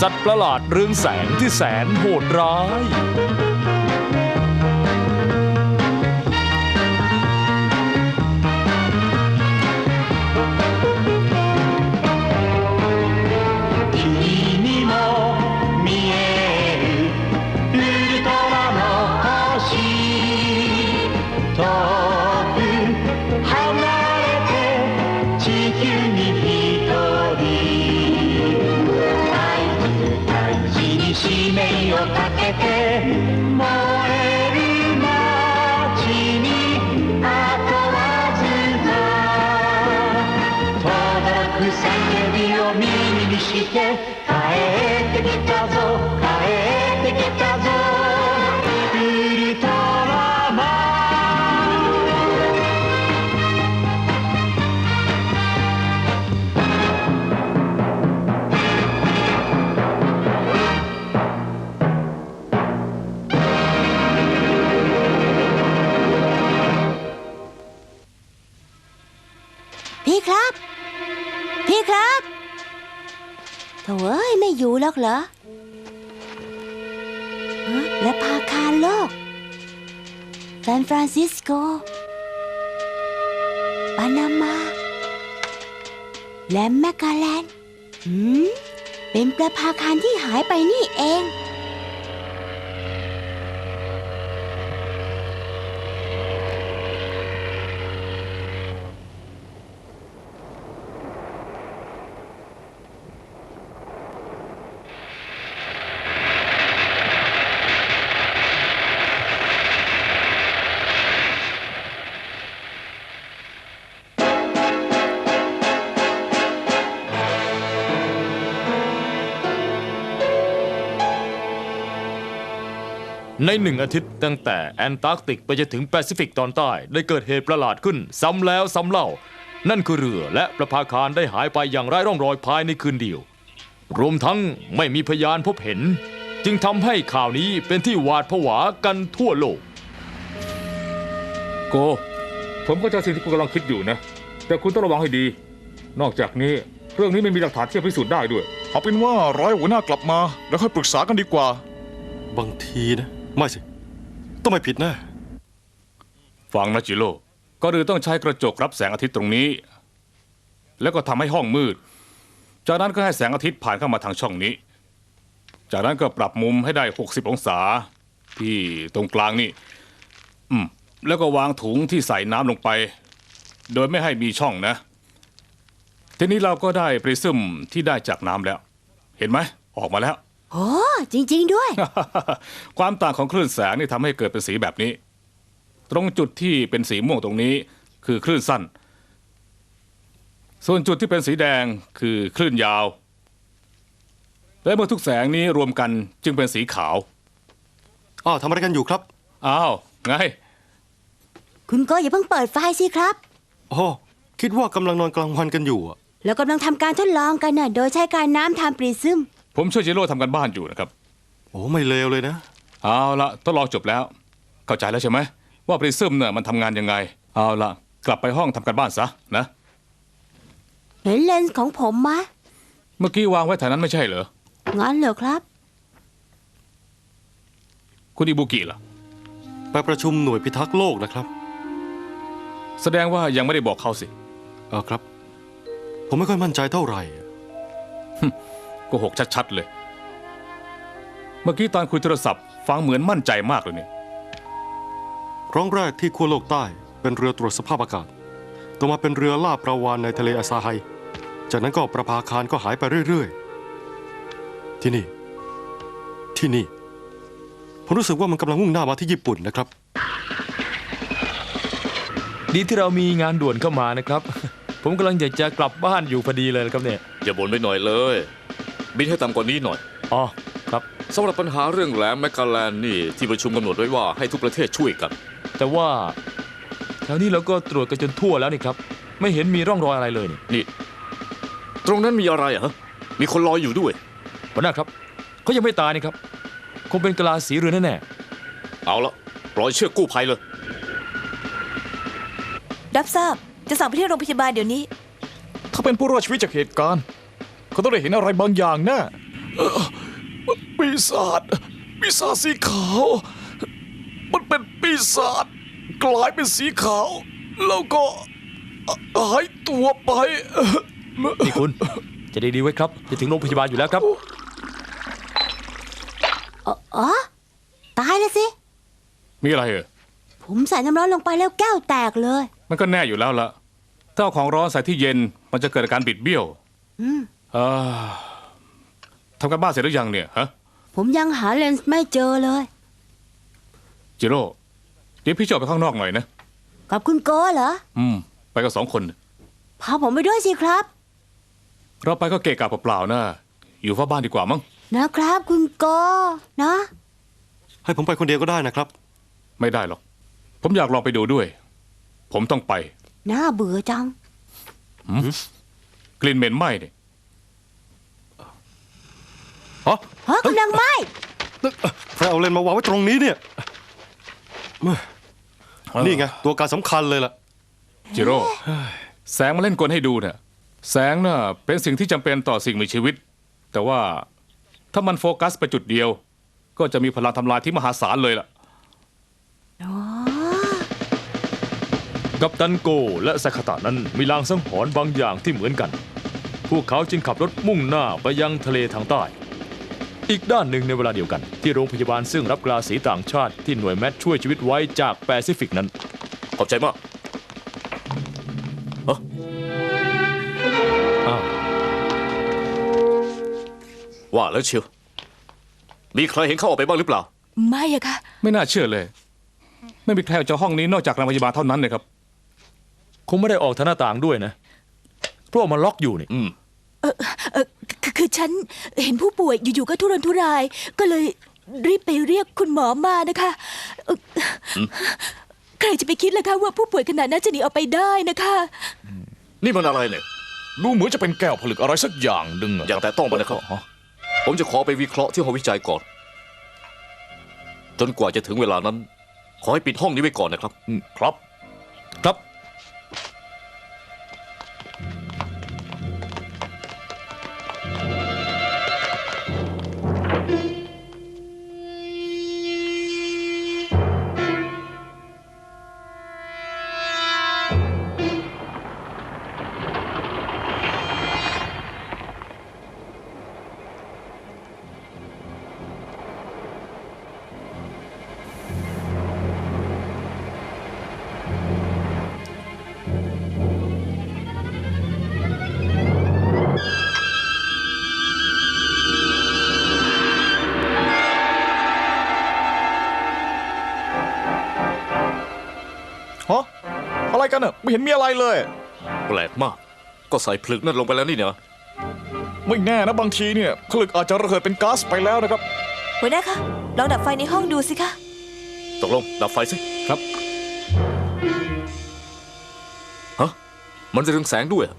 สัตว์ประหลาดเรืองแสงที่แสนโหดร้าย 使命をかけて燃え อยู่หรอกเหรอ และพาคารโลกซานฟรานซิสโก ปานามา และแมกกาแลนเป็นประภาคารที่หายไปนี่เอง ในหนึ่งอาทิตย์ตั้งแต่แอนตาร์กติกไปจนถึงแปซิฟิกตอนใต้ ได้เกิดเหตุประหลาดขึ้น ซ้ำแล้วซ้ำเล่า นั่นคือเรือและประภาคารได้หายไปอย่างไร้ร่องรอยภายในคืนเดียว รวมทั้งไม่มีพยานพบเห็น จึงทำให้ข่าวนี้เป็นที่หวาดผวากันทั่วโลก โก ผมก็จะสิ่งที่คุณกำลังคิดอยู่นะ แต่คุณต้องระวังให้ดี นอกจากนี้เรื่องนี้ไม่มีหลักฐานที่จะพิสูจน์ได้ด้วย เอาเป็นว่าร้อยหัวหน้ากลับมา แล้วค่อยปรึกษากันดีกว่า บางทีนะ ไม่สิ ต้องไม่ผิดแน่ฟังนะจิโร่ก็รือต้องใช้กระจกรับแสงอาทิตย์ตรงนี้ แล้วก็ทำให้ห้องมืด จากนั้นก็ให้แสงอาทิตย์ผ่านเข้ามาทางช่องนี้ จากนั้นก็ปรับมุมให้ได้ 60 องศา ที่ตรงกลางนี่ อืม แล้วก็วางถุงที่ใส่น้ำลงไป โดยไม่ให้มีช่องนะ ทีนี้เราก็ได้ปริซึมที่ได้จากน้ำแล้ว เห็นไหมออกมาแล้ว โอ้จริง ๆ ด้วย ความต่างของคลื่นแสงนี่ทำให้เกิดเป็นสีแบบนี้ ตรงจุดที่เป็นสีม่วงตรงนี้คือคลื่นสั้น ส่วนจุดที่เป็นสีแดงคือคลื่นยาว และเมื่อทุกแสงนี้รวมกันจึงเป็นสีขาว อ้าวทำอะไรกันอยู่ครับ อ้าวไง คุณก็อย่าเพิ่งเปิดไฟสิครับ โอ้คิดว่ากำลังนอนกลางวันกันอยู่อะ แล้วกำลังทำการทดลองกันน่ะโดยใช้การน้ำทำปริซึม ผมช่วยจิโร่ทำกันบ้านอยู่นะครับโอ้ไม่เลวเลยนะ เอาละทดลองจบแล้ว เข้าใจแล้วใช่ไหมว่าปริซึมเนี่ยมันทำงานยังไง เอาละกลับไปห้องทำกันบ้านซะนะเห็นเลนส์ของผมมะ เมื่อกี้วางไว้แถวนั้นไม่ใช่เหรองั้นเหรอครับ คุณอิบุกิล่ะ ไปประชุมหน่วยพิทักษ์โลกนะครับแสดงว่ายังไม่ได้บอกเขาสิ เออครับ ผมไม่ค่อยมั่นใจเท่าไหร่อะ โกหกชัดๆเลย เมื่อกี้ตอนคุยโทรศัพท์ ฟังเหมือนมั่นใจมากเลยนี่ครั้งแรกที่ขั้วโลกใต้เป็นเรือตรวจสภาพอากาศ ต่อมาเป็นเรือล่าปลาวานในทะเลอาซาไฮ จากนั้นก็ประภาคารก็หายไปเรื่อยๆ ที่นี่ ที่นี่ ผมรู้สึกว่ามันกำลังมุ่งหน้ามาที่ญี่ปุ่นนะครับ ดีที่เรามีงานด่วนเข้ามานะครับ ผมกำลังอยากจะกลับบ้านอยู่พอดีเลยนะครับเนี่ย อย่าบ่นไปหน่อยเลย บินให้ต่ำกว่านี้หน่อยอ๋อครับสำหรับปัญหาเรื่องแหลมแมกกาแลนด์นี่ที่ประชุมกำหนดไว้ว่าให้ทุกประเทศช่วยกันแต่ว่าแถวนี้เราก็ตรวจกันจนทั่วแล้วนี่ครับ ไม่เห็นมีร่องรอยอะไรเลยนี่นี่ ตรงนั้นมีอะไรอะฮะมีคนลอยอยู่ด้วย หัวหน้าครับเขายังไม่ตายนี่ครับ คงเป็นกะลาสีเรือนแน่เอาละปล่อยเชือกกู้ภัยเลย รับทราบจะสั่งไปที่โรงพยาบาลเดี๋ยวนี้ ถ้าเป็นผู้รอดชีวิตจากเหตุการณ์ เขาต้องได้เห็นอะไรบางอย่างแน่มปีศาจปีศาจสีขาว มันเป็นปีศาจกลายเป็นสีขาว แล้วก็หายตัวไป นี่คุณ จะดีๆไว้ครับ จะถึงโรงพยาบาลอยู่แล้วครับ อ๋อ ตายแล้วสิ มีอะไรเออผมใส่น้ำร้อนลงไปแล้วแก้วแตกเลย มันก็แน่อยู่แล้วละถ้าเอาของร้อนใส่ที่เย็นมันจะเกิดอาการบิดเบี้ยว อืมเออทำการบ้านเสร็จหรือยังเนี่ยฮะผมยังหาเลนส์ไม่เจอเลย จิโร่เดี๋ยวพี่จะออกไปข้างนอกหน่อยนะ กับคุณโกเหรอ อืม ไปกับสองคน พาผมไปด้วยสิครับ เราไปก็เกะกะเปล่าๆนะอยู่เฝ้าบ้านดีกว่ามั้งนะครับ คุณโกนะ ให้ผมไปคนเดียวก็ได้นะครับ ไม่ได้หรอก ผมอยากลองไปดูด้วย ผมต้องไป น่าเบื่อจัง กลิ่นเหม็นไหม้เนี่ย ฮะฮะกำลังไหม้ใครเอาเลนส์มาวางไว้ตรงนี้เนี่ย นี่ไง ตัวการสำคัญเลยล่ะ จิโร่ แสงมาเล่นกลให้ดูเนี่ยแสงน่ะเป็นสิ่งที่จำเป็นต่อสิ่งมีชีวิต แต่ว่าถ้ามันโฟกัสไปจุดเดียว ก็จะมีพลังทำลายที่มหาศาลเลยล่ะอ๋อกัปตันโกและสคาตะนั้นมีลางสังหรณ์บางอย่างที่เหมือนกัน พวกเขาจึงขับรถมุ่งหน้าไปยังทะเลทางใต้ อีกด้านหนึ่งในเวลาเดียวกัน ที่โรงพยาบาลซึ่งรับกลาสีต่างชาติที่หน่วยแมทช่วยชีวิตไว้จากแปซิฟิกนั้น ขอบใจมากอ้าวว่าแล้วเชียว มีใครเห็นเขาออกไปบ้างหรือเปล่า ไม่อะค่ะ ไม่น่าเชื่อเลย ไม่มีใครออกจากห้องนี้นอกจากโรงพยาบาลเท่านั้นเลยครับ คงไม่ได้ออกทางหน้าต่างด้วยนะเพราะว่ามันล็อกอยู่นี่ อืมเออ คือคือฉันเห็นผู้ป่วยอยู่ๆก็ทุรนทุราย ก็เลยรีบไปเรียกคุณหมอมานะคะเอ่ออใครจะไปคิดล่ะคะว่าผู้ป่วยขนาดนั้นจะหนีออกไปได้นะคะ นี่มันอะไรเนี่ย ดูเหมือนจะเป็นแก้วผลึกอะไรสักอย่างหนึ่งอะอย่างแต่ต้องมันนะครับผมจะขอไปวิเคราะห์ที่ห้องวิจัยก่อน จนกว่าจะถึงเวลานั้น ขอให้ปิดห้องนี้ไว้ก่อนนะครับ อืมครับครับ กันอะไม่เห็นมีอะไรเลย แปลกมาก ก็ใส่ผลึกนั่นลงไปแล้วนี่เนาะไม่แน่นะบางทีเนี่ยผลึกอาจจะระเหิดเป็นก๊าซไปแล้วนะครับหัวหน้าคะลองดับไฟในห้องดูสิคะตกลงดับไฟสิครับฮะมันจะเรืองแสงด้วยอะ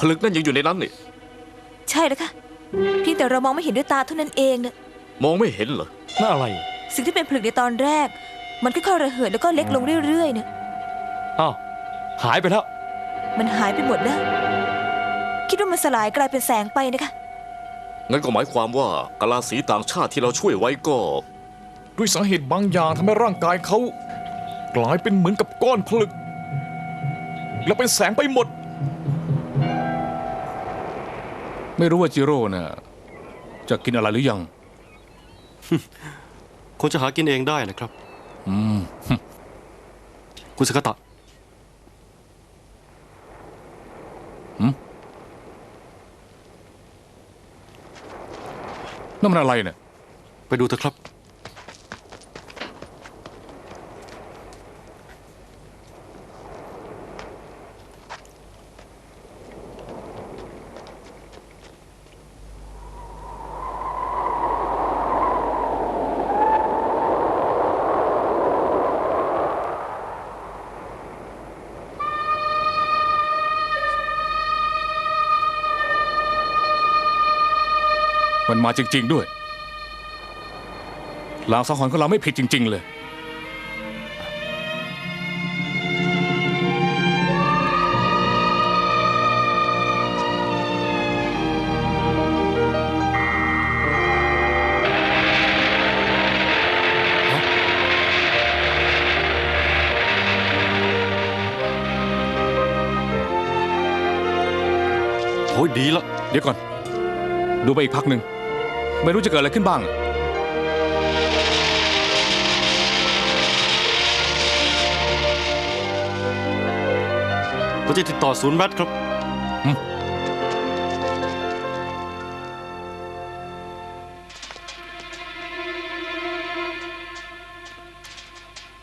ผลึกนั่นยังอยู่ในนั้นนี่ใช่แล้วค่ะเพียงแต่เรามองไม่เห็นด้วยตาเท่านั้นเองนะมองไม่เห็นเหรอ น่าอะไร สิ่งที่เป็นผลึกในตอนแรก มันค่อยๆระเหิดแล้วก็เล็กลงเรื่อยๆนะ อ้าวหายไปแล้ว มันหายไปหมดแล้ว คิดว่ามันสลายกลายเป็นแสงไปนะคะ งั้นก็หมายความว่ากะลาสีต่างชาติที่เราช่วยไว้ก็ ด้วยสาเหตุบางอย่างทำให้ร่างกายเขา กลายเป็นเหมือนกับก้อนผลึก และเป็นแสงไปหมด ไม่รู้ว่าจิโร่น่ะจะกินอะไรหรือยัง คงจะหากินเองได้นะครับ อืม คุณสกตะ นั่นมันอะไรเนี่ย ไปดูเถอะครับ มาจริง ๆ ด้วยลาวสังหรณ์ของเราไม่ผิดจริง ๆ เลย โอ้ยดีละเดี๋ยวก่อน ดูไปอีกพักหนึ่ง ไม่รู้จะเกิดอะไรขึ้นบ้างผมจะติดต่อศูนย์แบทครับ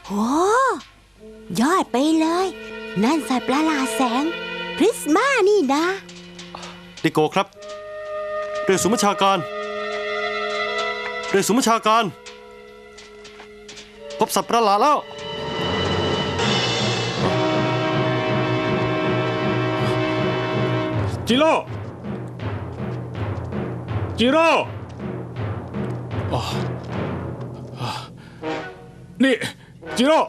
โอ้ยอดไปเลย นั่นสัตว์ประหลาดแสง พริสมานี่นะ ดิโกครับ เรียกสุมญชาการ เรียกสุมชาการ พบสัตว์ประหลาดแล้ว จิโร่ จิโร่อ๋ออ่านี่ จิโร่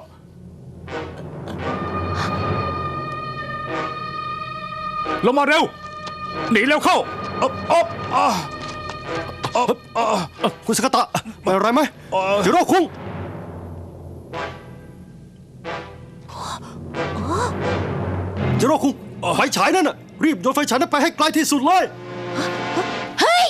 ลงมาเร็ว หนีเร็วเข้าอ๊อบอ๊อบอ่า อ๊อบอ่าคุณสกตะเป็นอะไรไหมเอ่อจิโร่คุงจิโร่คุงไฟฉายนั่นน่ะรีบโยนไฟฉายนั้นไปให้ไกลที่สุดเลยเฮ้ย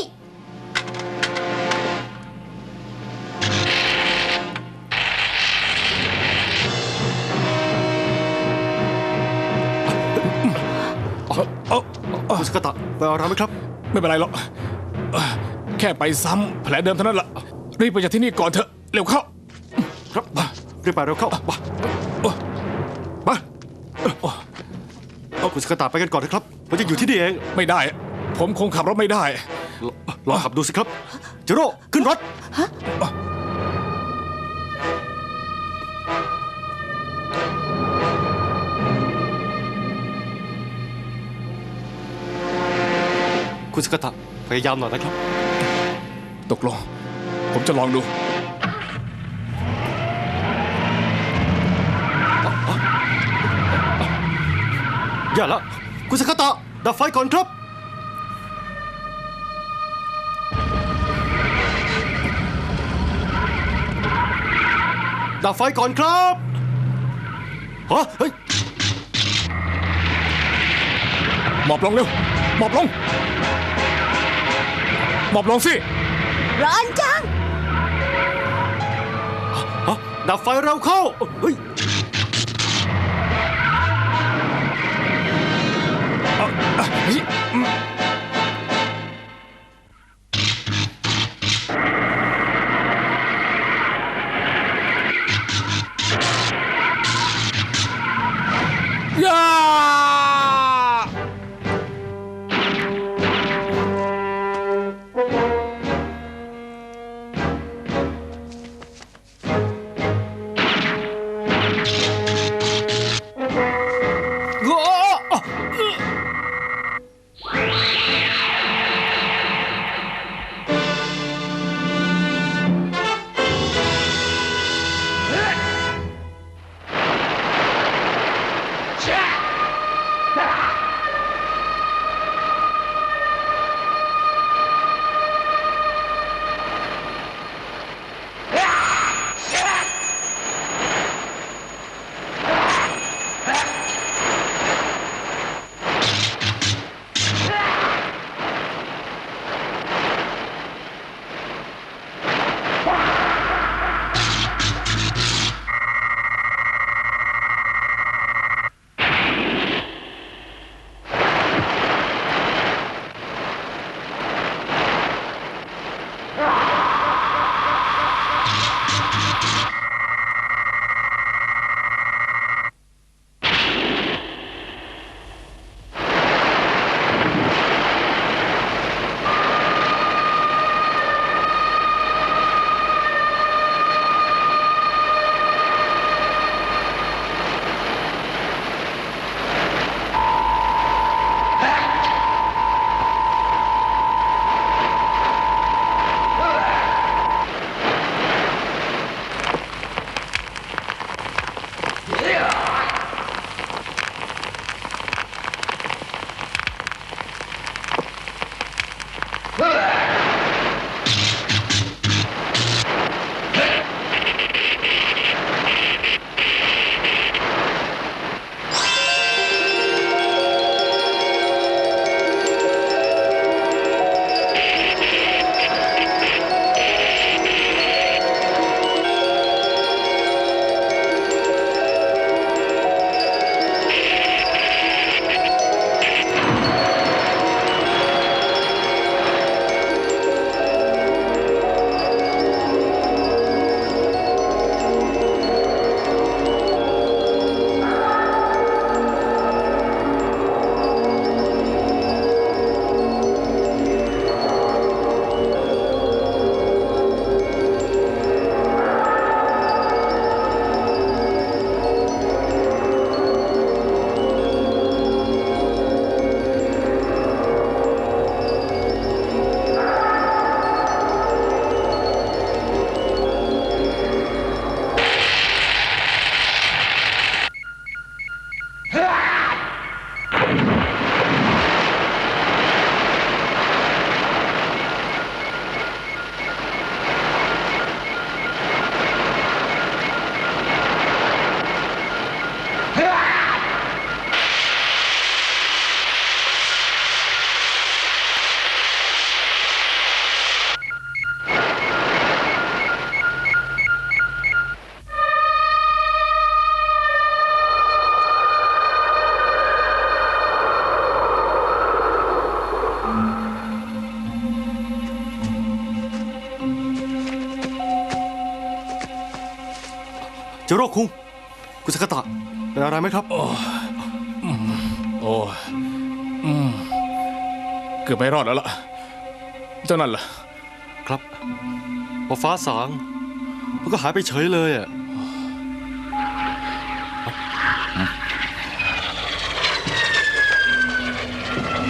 คุณสกตะเป็นอะไรไหมครับ ไม่เป็นไรหรอกเอ่อแค่ไปซ้ำแผลเดิมเท่านั้นละรีบไปจากที่นี่ก่อนเถอะเร็วเข้าครับรีบไปเร็วเข้ามามาเอาคุณสกตะไปกันก่อนนะครับผมจะอยู่ที่นี่เอง ไม่ได้ ผมคงขับรถไม่ได้ลลองขับดูสิครับจิโร่ขึ้นรถคุณสกตะพยายามหน่อยนะครับ ตกลง ผมจะลองดูอย่าละ คุณสกตะดับไฟก่อนครับ ดับไฟก่อนครับฮะเฮ้ยหมอบลงเร็วหมอบลงหมอบลงสิ ร้อนจังฮะดับไฟเราเข้าเฮ้ย โร่คุงคุณสกตะเป็นอะไรไหมครับ โอ้ยอืมเกือบไม่รอดแล้วล่ะ เจ้านั่นล่ะ ครับพอฟ้าสาง มันก็หายไปเฉยเลยอะ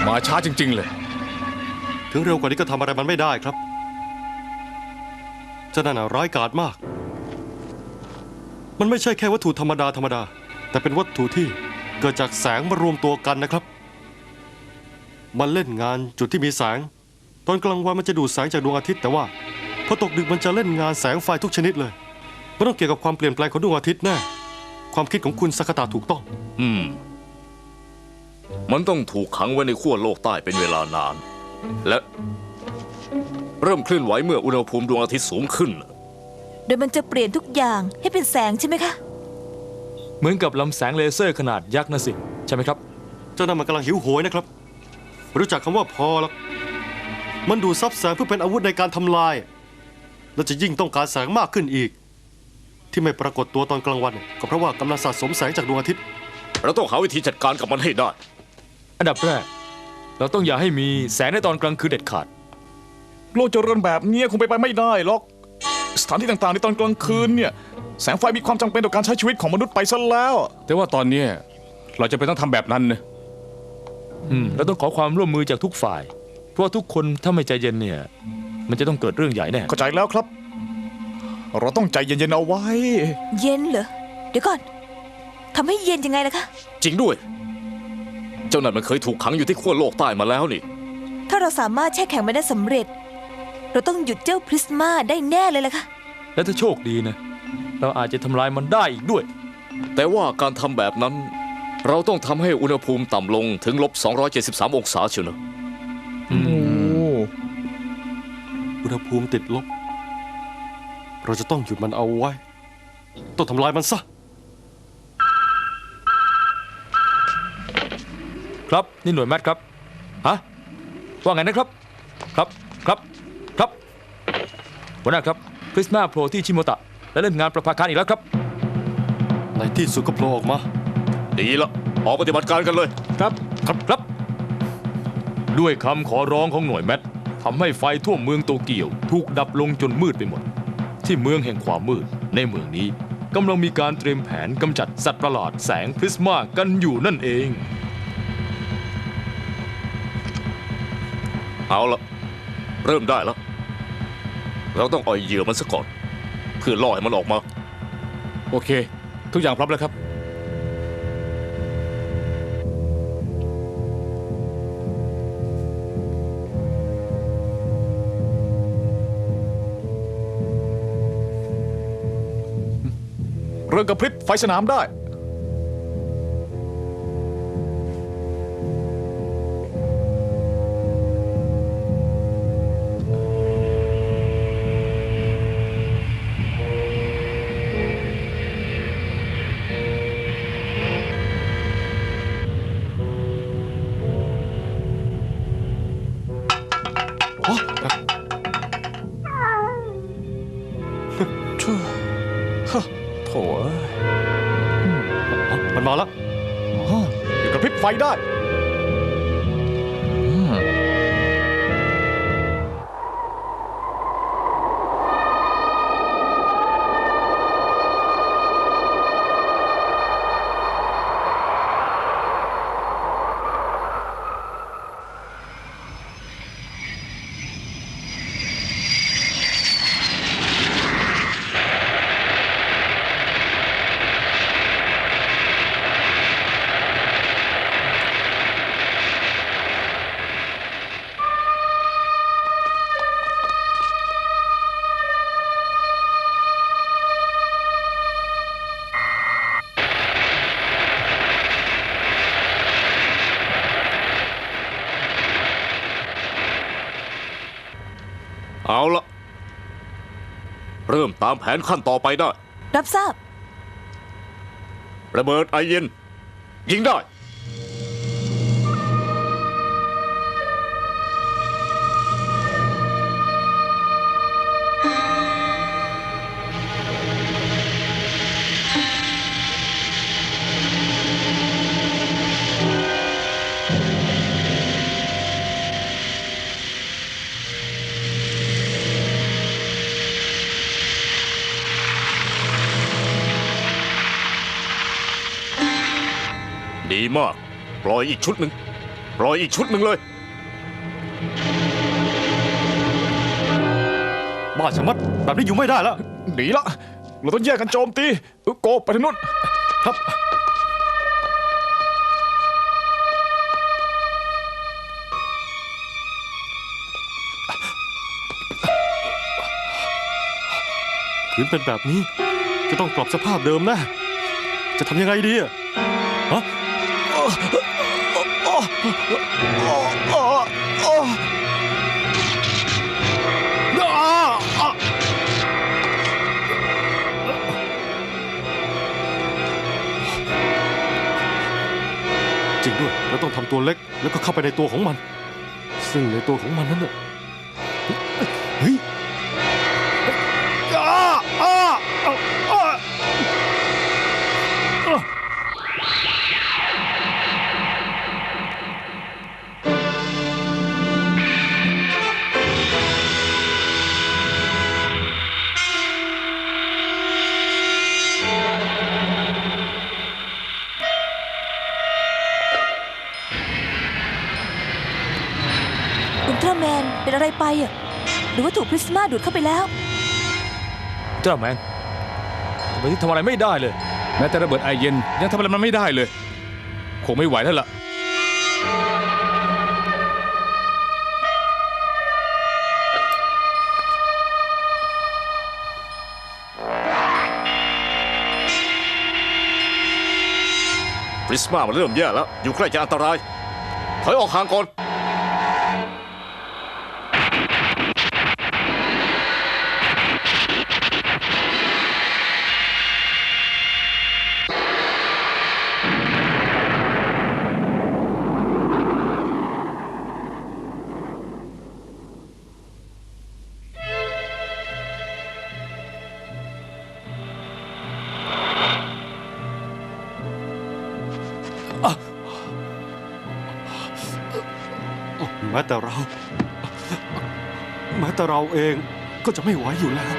มาช้าจริง ๆ เลย ถึงเร็วกว่านี้ก็ทำอะไรมันไม่ได้ครับเจ้านั่นน่ะร้ายกาจมาก มันไม่ใช่แค่วัตถุธรรมดาธรรมดา แต่เป็นวัตถุที่เกิดจากแสงมารวมตัวกันนะครับ มันเล่นงานจุดที่มีแสง ตอนกลางวันมันจะดูดแสงจากดวงอาทิตย์แต่ว่าพอตกดึกมันจะเล่นงานแสงไฟทุกชนิดเลยไม่ต้องเกี่ยวกับความเปลี่ยนแปลงของดวงอาทิตย์แน่ความคิดของคุณสักตาถูกต้อง อืม มันต้องถูกขังไว้ในขั้วโลกใต้เป็นเวลานาน และ เริ่มเคลื่อนไหวเมื่ออุณหภูมิดวงอาทิตย์สูงขึ้น โดยมันจะเปลี่ยนทุกอย่างให้เป็นแสงใช่ไหมคะ เหมือนกับลำแสงเลเซอร์ขนาดยักษ์นะสิ ใช่ไหมครับ เจ้านั่นมันกำลังหิวโหยนะครับไม่รู้จักคำว่าพอหรอกมันดูดซับแสงเพื่อเป็นอาวุธในการทำลาย และจะยิ่งต้องการแสงมากขึ้นอีก ที่ไม่ปรากฏตัวตอนกลางวัน ก็เพราะว่ากำลังสะสมแสงจากดวงอาทิตย์ เราต้องหาวิธีจัดการกับมันให้ได้ อันดับแรก เราต้องอย่าให้มีแสงในตอนกลางคืนเด็ดขาด โลกเจริญแบบเนี้ยคงไปนไปไม่ได้หรอก สถานที่ต่างๆ ในตอนกลางคืนเนี่ยแสงไฟมีความจำเป็นต่อการใช้ชีวิตของมนุษย์ไปซะแล้ว แต่ว่าตอนเนี้ยเราจะเป็นต้องทำแบบนั้นนะอืมเราต้องขอความร่วมมือจากทุกฝ่าย เพราะว่าทุกคนถ้าไม่ใจเย็นเนี่ย มันจะต้องเกิดเรื่องใหญ่แน่เข้าใจแล้วครับ เราต้องใจเย็นๆเอาไว้ เย็นเหรอ เดี๋ยวก่อนทำให้เย็นยังไงล่ะคะ จริงด้วย เจ้านั่นมันเคยถูกขังอยู่ที่ขั้วโลกใต้มาแล้วนี่ ถ้าเราสามารถแช่แข็งมันได้สำเร็จ เราต้องหยุดเจ้าพริสมาได้แน่เลยล่ะค่ะ และถ้าโชคดีนะ เราอาจจะทำลายมันได้อีกด้วย แต่ว่าการทำแบบนั้น เราต้องทำให้อุณหภูมิต่ำลงถึงลบ 273 องศาเชียวนะโอ้อุณหภูมิติดลบ เราจะต้องหยุดมันเอาไว้ ต้องทำลายมันซะ ครับนี่หน่วยแมทครับ ฮะ ว่าไงนะครับ ครับ ครับ ครับหัวหน้าครับ คริสมาโผล่ที่ชิโมตะ และเล่นงานประภาคารอีกแล้วครับ ในที่สุดก็โผล่ออกมา ดีละออกปฏิบัติการกันเลย ครับ ครับครับ ด้วยคำขอร้องของหน่วยแมททำให้ไฟทั่วเมืองโตเกียว ถูกดับลงจนมืดไปหมด ที่เมืองแห่งความมืดในเมืองนี้กำลังมีการเตรียมแผนกำจัดสัตว์ประหลาดแสงพริสมากันอยู่นั่นเอง เอาละเริ่มได้แล้ว เราต้องอ่อยเหยื่อมันซะก่อน เพื่อล่อให้มันออกมา โอเค ทุกอย่างพร้อมแล้วครับ เรื่องกระพริบไฟสนามได้ เริ่มตามแผนขั้นต่อไปได้ รับทราบ ระเบิดไอเย็น ยิงได้ ปล่อยอีกชุดหนึ่งปล่อยอีกชุดหนึ่งเลย บ้าชะมัดแบบนี้อยู่ไม่ได้แล้ว หนีละ เราต้องแยกกันโจมตีโกไปทางนู้นครับขืนเป็นแบบนี้ จะต้องกลับสภาพเดิมนะ จะทำยังไงดีอะ ต้องทำตัวเล็กแล้วก็เข้าไปในตัวของมัน ซึ่งในตัวของมันนั้นน่ะ อะไรไปอะหรือว่าถูกพริสมาดูดเข้าไปแล้ว เจ้าแมนทำไมถึงทำอะไรไม่ได้เลย แม้แต่ระเบิดไอเย็นยังทำอะไรมันไม่ได้เลย คงไม่ไหวแล้วล่ะปริสมามันเริ่มแย่แล้ว อยู่ใกล้จะอันตรายถอยออกห่างก่อน แต่เรา แม้แต่เราเองก็จะไม่ไหวอยู่แล้ว